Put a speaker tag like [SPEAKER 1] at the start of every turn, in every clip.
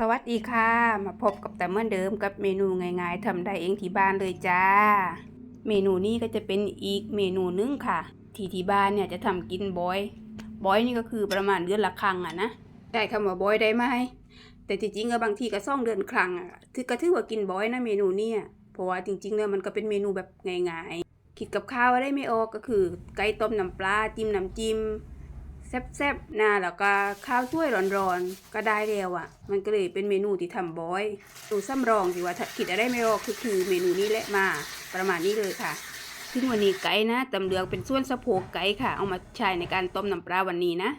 [SPEAKER 1] สวัสดีค่ะ มาพบกับแต่เมื่อเดิมกับเมนูง่ายๆทำได้เองที่บ้านเลยจ้า เมนูนี้ก็จะเป็นอีกเมนูหนึงค่ะ ที่ที่บ้านเนี่ยจะทำกินบ่อยบ่อยนี่ก็คือประมาณเดือนละครั้งอะนะได้คำว่าบ่อยได้ไหมแต่จริงๆก็บางทีก็ซ่องเดือนครั้งอะถือก็ถือว่ากินบ่อยนะเมนูเนี่ยเพราะว่าจริงๆแล้วมันก็เป็นเมนูแบบง่ายๆคิดกับข้าวอะไรไม่ออกก็คือไก่ต้มน้ำปลาจิ้มน้ำจิ้ม แซ่บๆนะแล้วก็ข้าวถ้วยร้อนๆ ก็ได้แล้วอะ่ะ มันก็เลยเป็นเมนูที่ทำบ่อยตูซ้ำรองสิว่าคิดอะไรไม่ออกคือคือเมนูนี้แหละมาประมาณนี้เลยค่ะซึ่งวันนี้ไก่นะตำเหลืองเป็นส่วนสะโพกไก่ค่ะ เอามาใช้ในการต้มน้ำปลาวันนี้นะ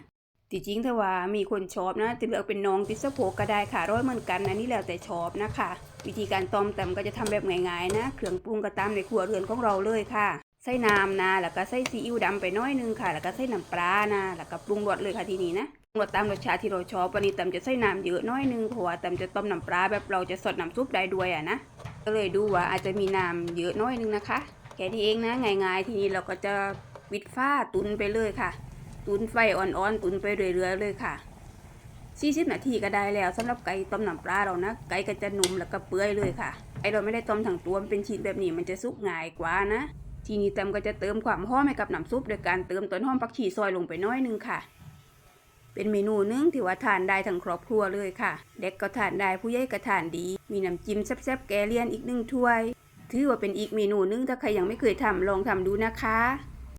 [SPEAKER 1] จริงถ้าว่ามีคนชอบนะจะเลือกเป็นน้องติสะโพกก็ได้ค่ะร้อยเหมือนกันนะนี่แล้วแต่ชอบนะคะ วิธีการต้มแต่มก็จะทำแบบง่ายๆนะ เครื่องปรุงก็ตามในครัวเรือนของเราเลยค่ะ ใส่น้ำนะแล้วก็ใส่ซีอิ๊วดำไปน้อยนึงค่ะ แล้วก็ใส่น้ำปลานะแล้วก็ปรุงรสเลยค่ะทีนี้นะปรุงรสตามรสชาติที่เราชอบวันนี้ตำจะใส่น้ำเยอะน้อยนึงเพราะว่าตำจะต้มน้ำปลาแบบเราจะสดน้ำซุปได้ด้วยอะนะก็เลยดูว่าอาจจะมีน้ำเยอะน้อยนึงนะคะแค่นี้เองนะง่ายๆทีนี้เราก็จะวิดฟ้าตุนไปเลยค่ะ ตุนไฟอ่อนๆตุนไปเรื่อยๆเลยค่ะ40นาทีก็ได้แล้วสำหรับไก่ต้มน้ำปลาเรานะ ไก่ก็จะนุ่มแล้วก็เปื่อยเลยค่ะไอเราไม่ได้ต้มทั้งตัวมันเป็นชิ้นแบบนี้มันจะสุกง่ายกว่านะ ทีนี้แตมก็จะเติมความหอมให้กับน้ำซุปโดยการเติมต้นหอมผักชีซอยลงไปน้อยหนึงค่ะ เป็นเมนูหนึ่งที่ว่าทานได้ทั้งครอบครัวเลยค่ะ เด็กก็ทานได้ผู้ใหญ่ก็ทานดี มีน้ำจิ้มแซ่บๆแกเลียนอีกหนึ่งถ้วย ถือว่าเป็นอีกเมนูหนึงถ้าใครยังไม่เคยทำลองทำดูนะคะ